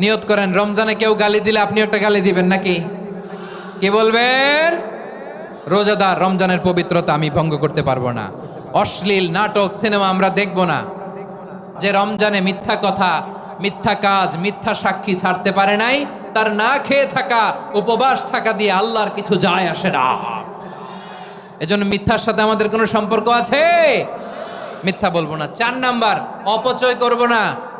নিয়ত করেন, রমজানে কেউ গালি দিলে আপনি একটা গালি দিবেন নাকি? কি বলবেন? রোজাদার, রমজানের পবিত্রতা আমি ভঙ্গ করতে পারব না। অশ্লীল নাটক, সিনেমা আমরা দেখব না। যে রমজানে মিথ্যা কথা, মিথ্যা কাজ, মিথ্যা সাক্ষী ছাড়তে পারে নাই, তার না খেয়ে থাকা, উপবাস থাকা দিয়ে আল্লাহর কিছু যায় আসে না। এজন্য মিথ্যার সাথে আমাদের কোনো সম্পর্ক আছে? মিথ্যা বলব না। চার নাম্বার, অপচয় করব না।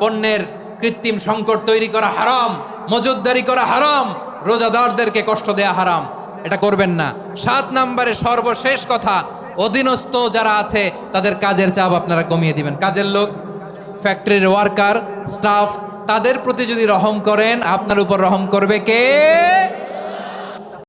পণ্যের কৃত্রিম সংকট তৈরি করা হারাম মজুদদারি করা হারাম, রোজাদারদেরকে কষ্ট দেয়া হারাম। এটা করবেন না। সাত নম্বরে সর্বশেষ কথা, অধীনস্থ যারা আছে, তাদের কাজের চাপ আপনারা কমিয়ে দিবেন। কাজের লোক, ফ্যাক্টরির ওয়ার্কার, স্টাফ, তাদের প্রতি যদি রহম করেন, আপনার উপর রহম করবে কে?